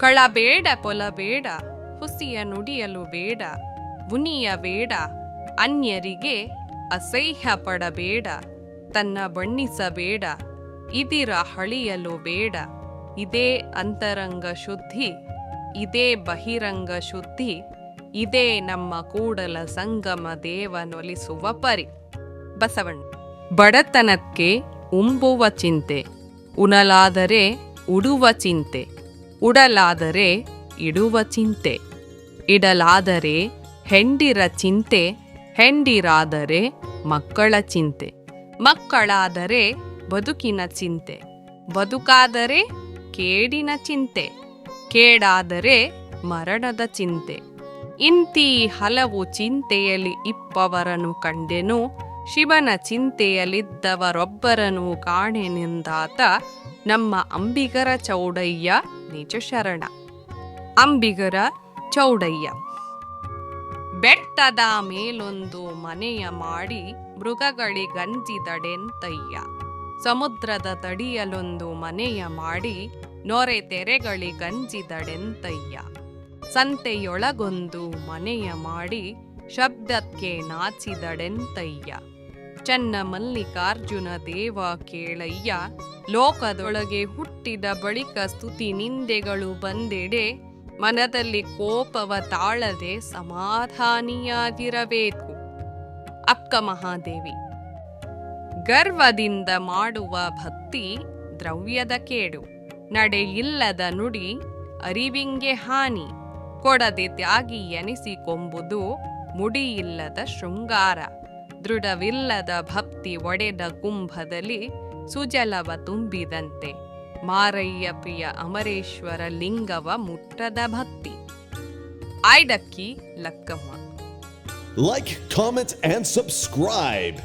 ಹೊಳಬೇಡ ಪೊಲಬೇಡ ಹುಸಿಯ ನುಡಿಯಲು ಬೇಡ ಬುನಿಯ ಬೇಡ, ಅನ್ಯರಿಗೆ ಅಸಹ್ಯ ಪಡಬೇಡ, ತನ್ನ ಬಣ್ಣಿಸಬೇಡ, ಇದಿರ ಹಳಿಯಲು ಬೇಡ, ಇದೇ ಅಂತರಂಗ ಶುದ್ಧಿ, ಇದೇ ಬಹಿರಂಗ ಶುದ್ಧಿ, ಇದೇ ನಮ್ಮ ಕೂಡಲ ಸಂಗಮ ದೇವನೊಲಿಸುವ ಪರಿ. ಬಸವಣ್ಣ, ಬಡತನಕ್ಕೆ ಉಂಬುವ ಚಿಂತೆ ಉನಲಾದರೆ ಉಡುವ ಚಿಂತೆ. ಉಡಲಾದರೆ ಇಡುವ ಚಿಂತೆ, ಇಡಲಾದರೆ ಹೆಂಡಿರ ಚಿಂತೆ, ಹೆಂಡಿರಾದರೆ ಮಕ್ಕಳ ಚಿಂತೆ, ಮಕ್ಕಳಾದರೆ ಬದುಕಿನ ಚಿಂತೆ, ಬದುಕಾದರೆ ಕೇಡಿನ ಚಿಂತೆ, ಕೇಡಾದರೆ ಮರಣದ ಚಿಂತೆ. ಇಂತಿ ಹಲವು ಚಿಂತೆಯಲ್ಲಿ ಇಪ್ಪವರನು ಕಂಡೆನು, ಶಿವನ ಚಿಂತೆಯಲ್ಲಿದ್ದವರೊಬ್ಬರನು ಕಾಣೆನೆಂದಾತ ನಮ್ಮ ಅಂಬಿಗರ ಚೌಡಯ್ಯ ನಿಜ ಶರಣ. ಅಂಬಿಗರ ಚೌಡಯ್ಯ. ಬೆಟ್ಟದ ಮೇಲೊಂದು ಮನೆಯ ಮಾಡಿ ಮೃಗಗಳಿಗಂಜಿದಡೆಂತಯ್ಯ ಸಮುದ್ರದ ತಡಿಯಲೊಂದು ಮನೆಯ ಮಾಡಿ ನೊರೆ ತೆರೆಗಳಿಗಂಜಿದಡೆಂತಯ್ಯ ಸಂತೆಯೊಳಗೊಂದು ಮನೆಯ ಮಾಡಿ ಶಬ್ದಕ್ಕೆ ನಾಚಿದಡೆಂತಯ್ಯ. ಚನ್ನ ಮಲ್ಲಿಕಾರ್ಜುನ ದೇವ ಕೇಳಯ್ಯ, ಲೋಕದೊಳಗೆ ಹುಟ್ಟಿದ ಬಳಿಕ ಸ್ತುತಿ ನಿಂದೆಗಳು ಬಂದೆಡೆ, ಮನದಲ್ಲಿ ಕೋಪವ ತಾಳದೆ ಸಮಾಧಾನಿಯಾಗಿರಬೇಕು. ಅಕ್ಕ ಮಹಾದೇವಿ, ಗರ್ವದಿಂದ ಮಾಡುವ ಭಕ್ತಿ ದ್ರವ್ಯದ ಕೇಡು, ನಡೆಯಿಲ್ಲದ ನುಡಿ ಅರಿವಿಂಗೆ ಹಾನಿ, ಕೊಡದೆ ತ್ಯಾಗಿ ಎನಿಸಿಕೊಂಬುದು ಮುಡಿಯಿಲ್ಲದ ಶೃಂಗಾರ. ದೃಢವಿಲ್ಲದ ಭಕ್ತಿ ಒಡೆದ ಕುಂಭದಲ್ಲಿ ಸುಜಲವ ತುಂಬಿದಂತೆ ಮಾರಯ್ಯ ಪ್ರಿಯ ಅಮರೇಶ್ವರ ಲಿಂಗವ ಮುಟ್ಟದ ಭಕ್ತಿ Aidakki Lakkamma like comment and subscribe.